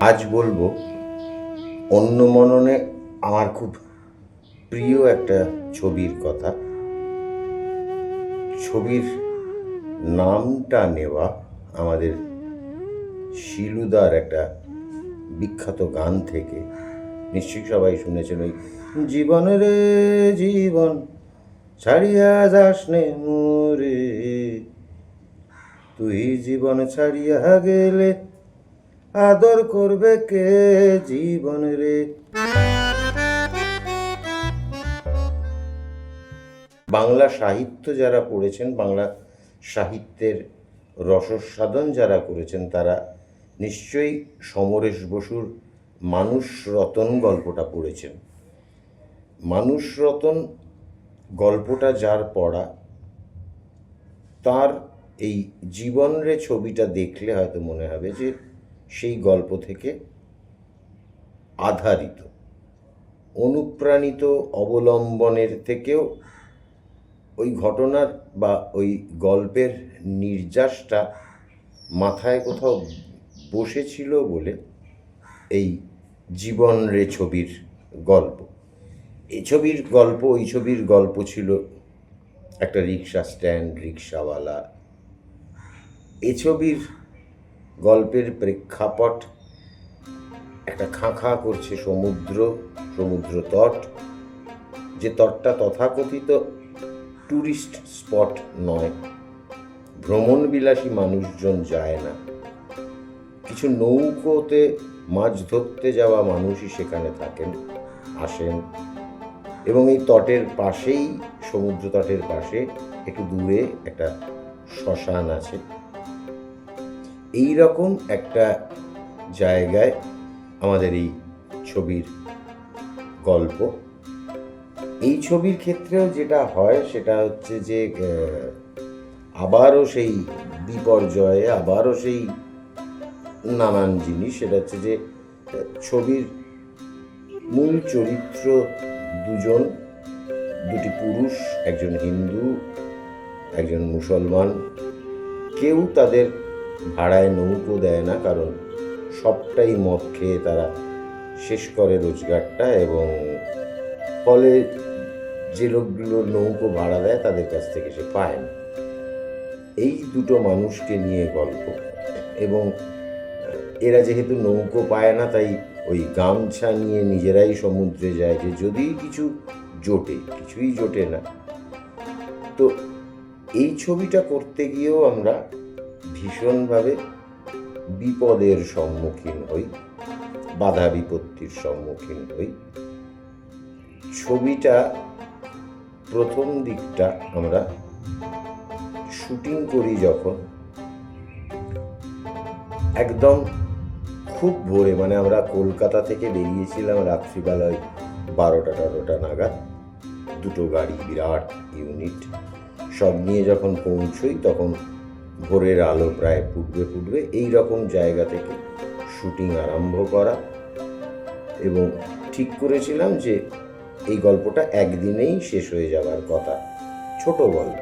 আজ বলব, অন্য মননে আমার খুব প্রিয় একটা ছবির কথা। ছবির নামটা নেওয়া আমাদের শিলুদার একটা বিখ্যাত গান থেকে। নিশ্চয়ই সবাই শুনেছেন ওই, জীবন রে, জীবন, ছাড়িয়া যাস নে মোরে। তুই জীবন ছাড়িয়া গেলে আদর করবে কে জীবন রে? বাংলা সাহিত্য যারা পড়েছেন, বাংলা সাহিত্যের রসস্বাদন যারা করেছেন, তারা নিশ্চয়ই সমরেশ বসুর মানুষ রতন গল্পটা পড়েছেন। মানুষ রতন গল্পটা যার পড়া, তার এই জীবন রে ছবিটা দেখলে হয়তো মনে হবে যে সেই গল্প থেকে আধারিত, অনুপ্রাণিত অবলম্বনের থেকেও ওই ঘটনার বা ওই গল্পের নির্যাসটা মাথায় কোথাও বসেছিল বলে এই জীবন রে ছবির গল্প। এই ছবির গল্প, ওই ছবির গল্প ছিল একটা রিক্সা স্ট্যান্ড, রিক্সাওয়ালা। এ ছবির গল্পের প্রেক্ষাপট। একটা খাঁ খাঁ করছে সমুদ্র সমুদ্র তট। যে তটটা তথাকথিত ট্যুরিস্ট স্পট নয়। ভ্রমণবিলাসী মানুষজন যায় না। কিছু নৌকোতে মাছ ধরতে যাওয়া মানুষই সেখানে থাকেন, আসেন এবং এই তটের পাশেই, সমুদ্র তটের পাশে একটু দূরে একটা শ্মশান আছে। এই রকম একটা জায়গায় আমাদের এই ছবির গল্প। এই ছবির ক্ষেত্রেও যেটা হয়, সেটা হচ্ছে যে আবারও সেই বিপর্যয়ে, আবারও সেই নানান জিনিস। সেটা হচ্ছে যে ছবির মূল চরিত্র দুজন। দুটি পুরুষ, একজন হিন্দু, একজন মুসলমান। কেউ তাদের ভাড়ায় নৌকো দেয় না, কারণ সবটাই মদ খেয়ে তারা শেষ করে রোজগারটা এবং ফলে যে লোকগুলো নৌকো ভাড়া দেয় তাদের কাছ থেকে সে পায় না। এই দুটো মানুষকে নিয়ে গল্প। এবং এরা যেহেতু নৌকো পায় না, তাই ওই গামছা নিয়ে নিজেরাই সমুদ্রে যায় যে যদি কিছু জোটে, কিছুই জোটে না। তো এই ছবিটা করতে গিয়েও আমরা ভীষণভাবে বিপদের সম্মুখীন হই, বাধা বিপত্তির সম্মুখীন হই। ছবিটা প্রথম দিকটা আমরা শুটিং করি যখন একদম খুব ভোরে মানে আমরা কলকাতা থেকে বেরিয়েছিলাম রাত্রিবেলায় বারোটা তেরোটা নাগাদ। দুটো গাড়ি, বিরাট ইউনিট, সব নিয়ে যখন পৌঁছই তখন ভোরের আলো প্রায় ফুটবে ফুটবে, এই রকম জায়গা থেকে শুটিং আরম্ভ করা। এবং ঠিক করেছিলাম যে এই গল্পটা একদিনেই শেষ হয়ে যাওয়ার কথা, ছোট গল্প।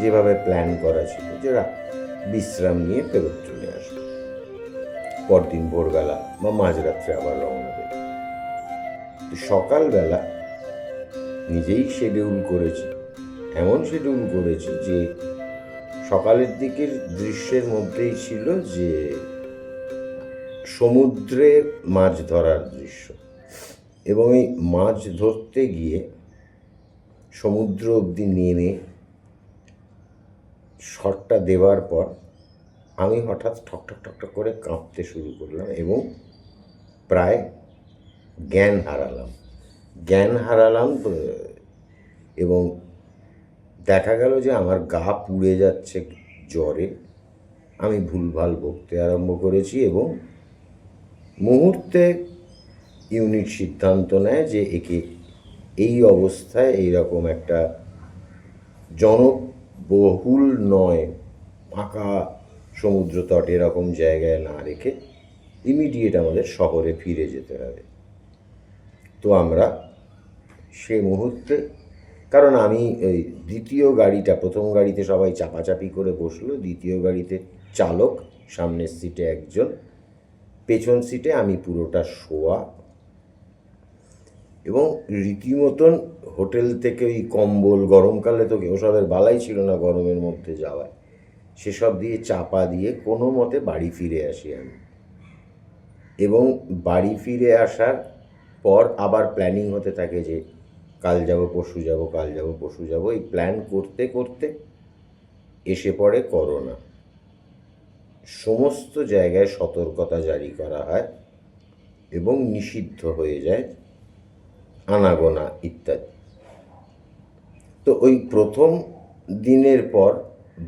যেভাবে প্ল্যান করা ছিল যে বিশ্রাম নিয়ে ফেরত চলে আসবে। পরদিন ভোরবেলা বা মাঝরাত্রে আবার রওনা দেবে। তো সকালবেলা নিজেই শেডিউল করেছি, এমন শিডিউল করেছি যে সকালের দিকের দৃশ্যের মধ্যেই ছিল যে সমুদ্রে মাছ ধরার দৃশ্য। এবং এই মাছ ধরতে গিয়ে সমুদ্র অবধি নেমে শটটা দেওয়ার পর আমি হঠাৎ ঠক ঠক ঠক করে কাঁপতে শুরু করলাম এবং প্রায় জ্ঞান হারালাম। জ্ঞান হারালাম এবং দেখা গেল যে আমার গা পুড়ে যাচ্ছে জ্বরে। আমি ভুলভাল বকতে আরম্ভ করেছি এবং মুহূর্তে ইউনিট সিদ্ধান্ত নেয় যে একে এই অবস্থায় এইরকম একটা জনবহুল নয়, ফাঁকা সমুদ্র তট এরকম জায়গায় না রেখে ইমিডিয়েট আমাদের শহরে ফিরে যেতে হবে। তো আমরা সে মুহূর্তে কারণ আমি ওই দ্বিতীয় গাড়িটা, প্রথম গাড়িতে সবাই চাপাচাপি করে বসল, দ্বিতীয় গাড়িতে চালক, সামনের সিটে একজন, পেছন সিটে আমি পুরোটা শোয়া এবং রীতিমতন হোটেল থেকে ওই কম্বল, গরমকালে তো ওসবের বালাই ছিল না গরমের মধ্যে যাওয়ায়। সেসব দিয়ে চাপা দিয়ে কোনো মতে বাড়ি ফিরে আসি আমি। এবং বাড়ি ফিরে আসার পর আবার প্ল্যানিং হতে থাকে যে কাল যাব, পরশু যাব, কাল যাব, পরশু যাব, এই প্ল্যান করতে করতে এসে পড়ে করোনা সমস্ত জায়গায় সতর্কতা জারি করা হয় এবং নিষিদ্ধ হয়ে যায় আনাগোনা ইত্যাদি। তো ওই প্রথম দিনের পর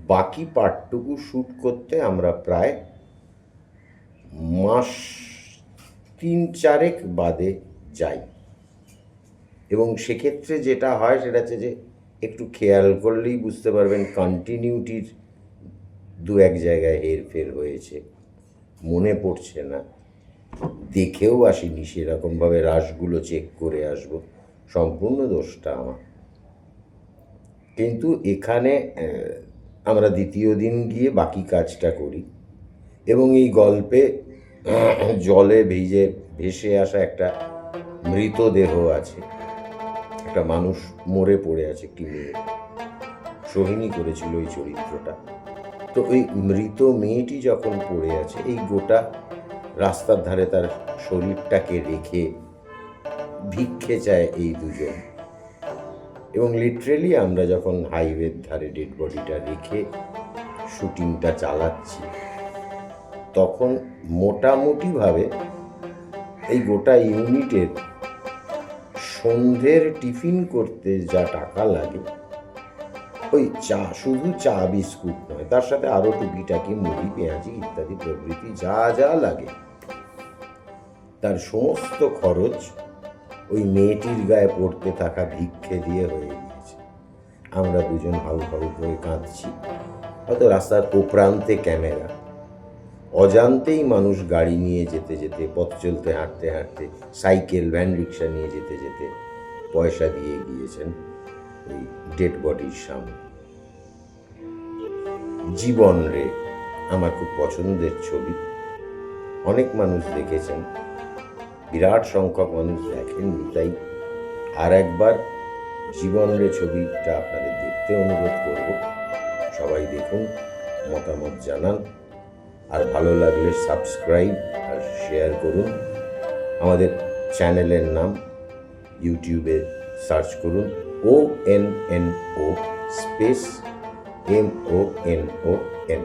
বাকি পার্টটুকু শ্যুট করতে আমরা প্রায় মাস তিন চারেক বাদে যাই। এবং সেক্ষেত্রে যেটা হয় সেটা হচ্ছে যে একটু খেয়াল করলেই বুঝতে পারবেন কন্টিনিউটির দু এক জায়গায় হেরফের হয়েছে। মনে পড়ছে না। দেখেও আসিনি সেরকমভাবে রাশগুলো চেক করে আসব। সম্পূর্ণ দোষটা আমার। কিন্তু এখানে আমরা দ্বিতীয় দিন গিয়ে বাকি কাজটা করি এবং এই গল্পে জলে ভিজে ভেসে আসা একটা মৃতদেহ আছে। একটা মানুষ মরে পড়ে আছে একটি মেয়ে সোহিনী করেছিল ওই চরিত্রটা। তো ওই মৃত মেয়েটি যখন পড়ে আছে, এই গোটা রাস্তার ধারে তার শরীরটাকে রেখে ভিক্ষে চায় এই দুজন। এবং লিটারেলি আমরা যখন হাইওয়ের ধারে ডেড বডিটা রেখে শুটিংটা চালাচ্ছি, তখন মোটামুটিভাবে এই গোটা ইউনিটের সন্ধ্যের টিফিন করতে যা টাকা লাগে, ওই চা, শুধু চা, বিস্কুট নয়, তার সাথে আরও টুকিটাকি মুড়ি, পেঁয়াজি ইত্যাদি প্রভৃতি যা যা লাগে। তার সমস্ত খরচ ওই মেয়েটির গায়ে পড়তে থাকা ভিক্ষে দিয়ে হয়ে গিয়েছে। আমরা দুজন হাউ হাউ করে কাঁদছি। হয়তো রাস্তার কোপ্রান্তে ক্যামেরা। অজান্তেই মানুষ গাড়ি নিয়ে যেতে যেতে, পথ চলতে, হাঁটতে হাঁটতে, সাইকেল, ভ্যান, রিক্সা নিয়ে যেতে যেতে পয়সা দিয়ে গিয়েছেন ওই ডেড বডির সামনে। জীবন রে, আমার খুব পছন্দের ছবি। অনেক মানুষ দেখেছেন, বিরাট সংখ্যক মানুষ দেখেননি, তাই আর একবার জীবন রে ছবিটা আপনাদের দেখতে অনুরোধ করব। সবাই দেখুন, মতামত জানান। আর ভালো লাগলে সাবস্ক্রাইব আর শেয়ার করুন। আমাদের চ্যানেলের নাম ইউটিউবে সার্চ করুন। O N N O space M O N O N